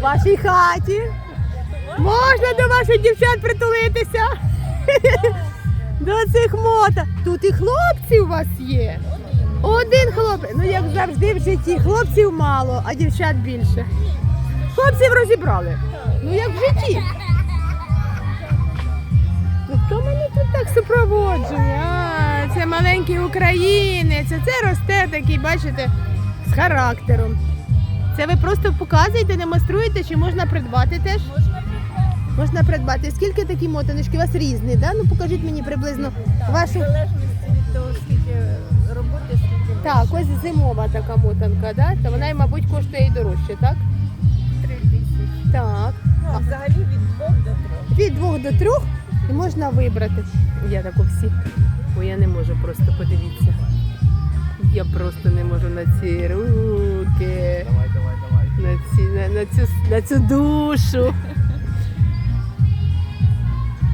у вашій хаті. Можна до ваших дівчат притулитися. До цих мота. Тут і хлопці у вас є. Один хлопець. Ну, як завжди в житті, хлопців мало, а дівчат більше. Хлопців розібрали. Ну, як в житті. Ну, хто мене тут так супроводжує? А, це маленький українець, це росте такий, бачите, з характером. Це ви просто показуєте, демонструєте, чи можна придбати теж? Можна придбати. Скільки такі мотаночки? У вас різні, да? Ну покажіть мені приблизно вашу. В залежності від того, скільки роботи, скільки Так, ось зимова така мотанка, да? Та вона, мабуть, коштує і дорожче, так? три тисячі. Так. Ну, а взагалі від двох до трьох. Від двох до трьох і можна вибрати. Я таку всі. Бо я не можу просто подивіться. Я просто не можу на ці руки. На, цю, на цю душу.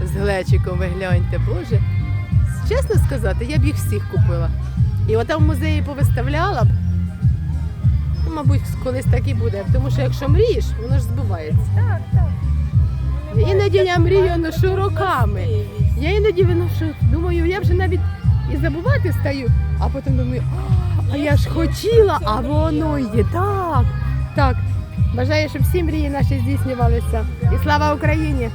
З глечиком ви гляньте, Боже. Чесно сказати, я б їх всіх купила. І отам в музеї повиставляла б. Ну, мабуть, колись так і буде. Тому що якщо мрієш, воно ж збувається. Так, так. Вони Іноді я мрію ношу роками. Я іноді виношу, думаю, я вже навіть і забувати стаю, а потім думаю, «А, а я ж хотіла, а воно є. Так, так. Бажаю, щоб всі мрії наші здійснювалися. І слава Україні!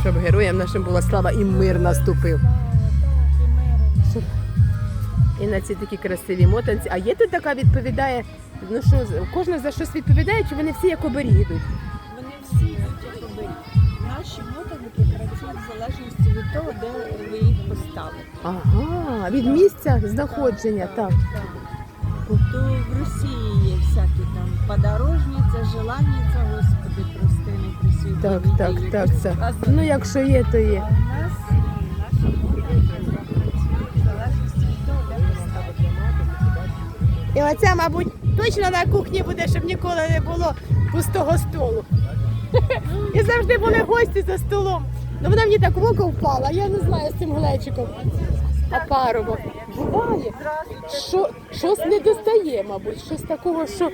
Щоб героям нашим була слава і мир наступив. І на ці такі красиві мотанці. А є тут така відповідає, ну що, кожна за щось відповідає, чи вони всі як оберіг йдуть? Вони всі йдуть як оберіг. Наші мотаники працюють в залежності від того, де ви їх поставите. Ага, від місця знаходження, так. То в Росії подорожниця, желанниця, Господи, прости, не присвіти. Так, так, так, це. Ну, якщо є, то є. А у нас. І оця, мабуть, точно на кухні буде, щоб ніколи не було пустого столу. І завжди були гості за столом. Ну вона мені так в око впала, я не знаю з цим глечиком. А парово. Буває. Що, щось не достає, мабуть, щось такого, що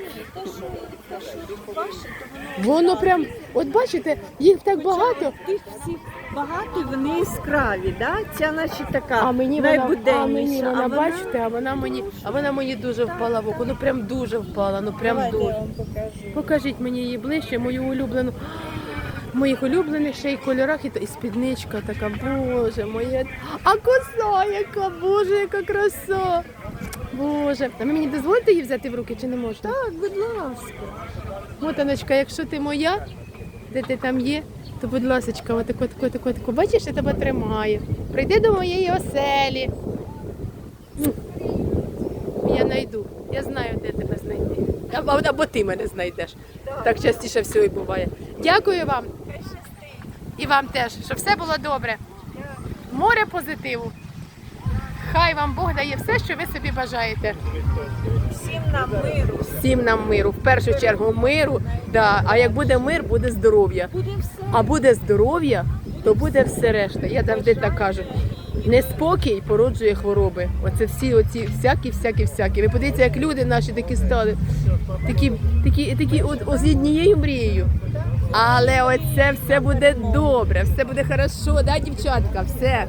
воно прям, от бачите, їх так багато. Тих всіх багато, вони яскраві, да? Ця наче така А мені вона, а мені вона, а бачите, а вона мені, а вона мені дуже впала в око. Ну прям дуже впала, ну прям дуже. Покажіть мені її ближче, мою улюблену. Моїх улюблених ще й кольорах і, і спідничка така, боже моя. А коса яка, боже, яка краса. Боже. А ви мені дозволите її взяти в руки чи не можна? Так, будь ласка. Мотаночка, якщо ти моя, де ти там є, то будь ласочка, отако, тако, тако, тако. Бачиш, я тебе тримаю. Прийди до моєї оселі. Ну, Я знайду. Я знаю, де тебе знайти. Або ти мене знайдеш. Так частіше всього і буває. Дякую вам. І вам теж, щоб все було добре. Море позитиву. Хай вам Бог дає все, що ви собі бажаєте. Всім нам миру. Всім нам миру. В першу чергу миру. Да. А як буде мир, буде здоров'я. А буде здоров'я, то буде все решта. Я завжди так кажу. Неспокій породжує хвороби. Оце всі оці всякі, всякі, всякі. Ви подивіться, як люди наші такі стали, такі, такі, такі от, з однією мрією. Але оце все буде добре, все буде хорошо, да, дівчатка, все.